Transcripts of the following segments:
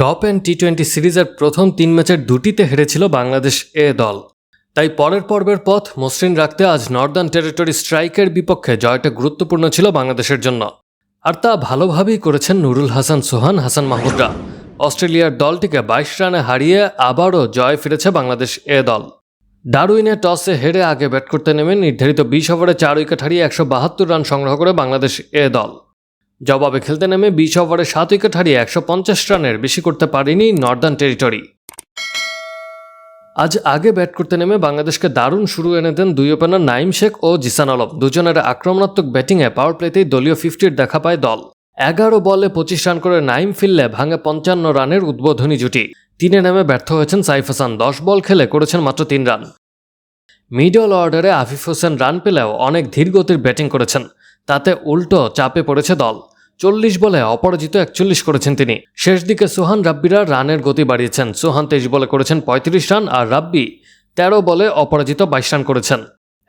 Top and T twenty সিরিজের প্রথম তিন ম্যাচের দুটিতে হেরেছিল বাংলাদেশ এ দল। তাই পরের পর্বের পথ মসৃণ রাখতে আজ নর্দার্ন টেরিটরি স্ট্রাইকের বিপক্ষে জয়টা গুরুত্বপূর্ণ ছিল বাংলাদেশের জন্য। আর তা ভালোভাবেই করেছেন নুরুল হাসান সোহান, হাসান মাহমুদরা। অস্ট্রেলিয়ার দলটিকে বাইশ রানে হারিয়ে আবারও জয় ফিরেছে বাংলাদেশ এ দল। ডারউইনে টসে হেরে আগে ব্যাট করতে নেমে নির্ধারিত বিশ ওভারে চার উইকেট হারিয়ে একশো বাহাত্তর রান সংগ্রহ করে বাংলাদেশ এ দল। জবাবে খেলতে নেমে বিশ ওভারে সাত উইকেট হারিয়ে একশো পঞ্চাশ রানের বেশি করতে পারেনি নর্দার্ন টেরিটরি। আজ আগে ব্যাট করতে নেমে বাংলাদেশকে দারুণ শুরু এনে দেন দুই ওপেনার নাইম শেখ ও জিসান আলম। দুজনের আক্রমণাত্মক ব্যাটিংয়ে পাওয়ার প্লেতেই দলীয় ফিফটির দেখা পায় দল। এগারো বলে পঁচিশ রান করে নাইম ফিরলে ভাঙে পঞ্চান্ন রানের উদ্বোধনী জুটি। তিনে নেমে ব্যর্থ হয়েছেন সাইফ হাসান। দশ বল খেলে করেছেন মাত্র তিন রান। মিডল অর্ডারে আফিফ হোসেন রান পেলেও অনেক ধীরগতির ব্যাটিং করেছেন। তাতে উল্টো চাপে পড়েছে দল। চল্লিশ বলে অপরাজিত একচল্লিশ করেছেন তিনি। শেষ দিকে সোহান রাব্বিরা রানের গতি বাড়িয়েছেন। সোহান তেইশ বলে করেছেন পঁয়ত্রিশ রান আর রাব্বি তেরো বলে অপরাজিত বাইশ রান করেছেন।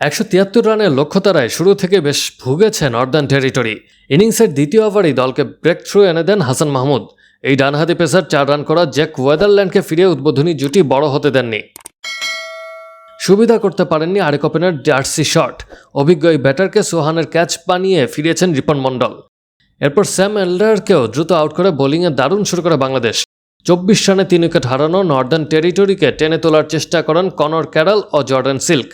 একশো তিয়াত্তর রানের লক্ষ্য তারায় শুরু থেকে বেশ ভুগেছে নর্দার্ন টেরিটরি। ইনিংসের দ্বিতীয় ওভারেই দলকে ব্রেক থ্রু এনে দেন হাসান মাহমুদ। এই ডানহাতি পেসার চার রান করা জ্যাক ওয়েদারল্যান্ডকে ফিরিয়ে উদ্বোধনী জুটি বড় হতে দেননি। সুবিধা করতে পারেননি আরেক ওপেনার জার্সি শট অভিজ্ঞ এই ব্যাটারকে সোহানের ক্যাচ বানিয়ে ফিরিয়েছেন রিপন মণ্ডল। এরপর স্যাম এল্ডারকেও দ্রুত আউট করে বোলিংয়ে দারুণ শুরু করে বাংলাদেশ। চব্বিশ রানে তিন উইকেট হারানো নর্দার্ন টেরিটরিকে টেনে তোলার চেষ্টা করেন কনর ক্যারল ও জর্ডান সিল্ক।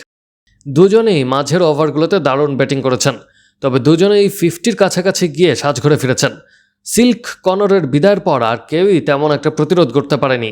দুজনেই মাঝের ওভারগুলোতে দারুণ ব্যাটিং করেছেন, তবে দুজনেই ফিফটির কাছাকাছি গিয়ে সাজঘরে ফিরেছেন। সিল্ক কনরের বিদায়ের পর আর কেউই তেমন একটা প্রতিরোধ করতে পারেনি।